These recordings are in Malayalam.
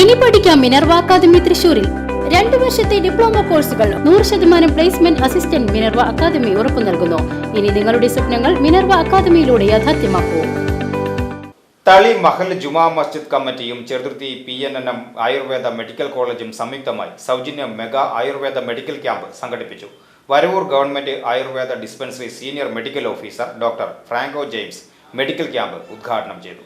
ഇനി പഠിക്കാം മിനർവ അക്കാദമി തൃശൂരിൽ രണ്ടു വർഷത്തെ ഡിപ്ലോമ കോഴ്സുകൾ നൂറ് ശതമാനം പ്ലേസ്മെന്റ് അസിസ്റ്റന്റ് മിനർവ അക്കാദമി ഉറപ്പു നൽകുന്നു. ഇനി നിങ്ങളുടെ സ്വപ്നങ്ങൾ മിനർവ അക്കാദമിയിലൂടെ യാഥാർത്ഥ്യമാക്കൂ. തളി മഹൽ ജുമാ മസ്ജിദ് കമ്മിറ്റിയും Cheruthuruthy P N N M Ayurveda medical കോളേജും സംയുക്തമായി സൗജന്യ മെഗാ ആയുർവേദ മെഡിക്കൽ ക്യാമ്പ് സംഘടിപ്പിച്ചു. Varavoor government Ayurveda dispensary senior medical officer doctor Franco James medical camp ഉദ്ഘാടനം ചെയ്തു.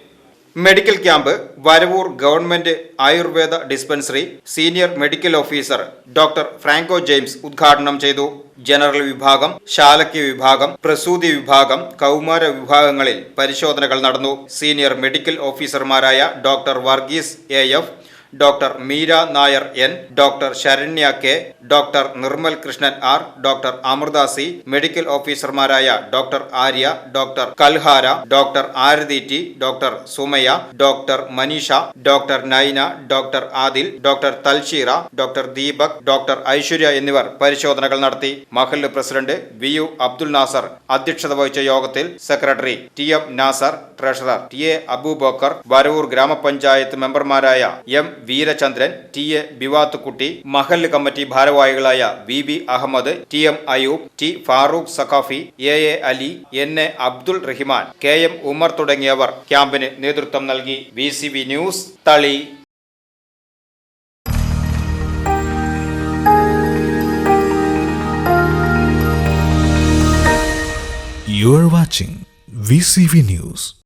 Medical camp Varavoor government Ayurveda dispensary senior medical officer doctor Franco James ഉദ്ഘാടനം ചെയ്തു. ജനറൽ വിഭാഗം ശാലക്യ വിഭാഗം പ്രസൂതി വിഭാഗം കൗമാര വിഭാഗങ്ങളിൽ പരിശോധനകൾ നടന്നു. സീനിയർ മെഡിക്കൽ ഓഫീസർമാരായ doctor Varghese A. F. Doctor Meera Nair N doctor Saranya K doctor Nirmal Krishnan R doctor Amritha C medical ഓഫീസർമാരായ doctor Arya doctor Kalhara doctor Aarathi T doctor Sumaya doctor Maneesha doctor Naina doctor Adil doctor Thalsheera doctor Deepak doctor Aishwarya എന്നിവർ പരിശോധനകൾ നടത്തി. മഹല്ല് president V U Abdul Nasar അധ്യക്ഷത വഹിച്ച യോഗത്തിൽ secretary T M Nasar treasurer T A Abubakar Varavoor ഗ്രാമപഞ്ചായത്ത് മെമ്പർമാരായ M Veerachandran T. A. Beevathukutty മഹല്ല് കമ്മിറ്റി ഭാരവാഹികളായ V. B. Ahammed T. M. Ayub T. Farooq Saqafi A. A. Ali N. A. Abdul Rahiman K. M. Umar തുടങ്ങിയവർ ക്യാമ്പിന് നേതൃത്വം നൽകി. V. C. B. News Thali. You are watching VCV News.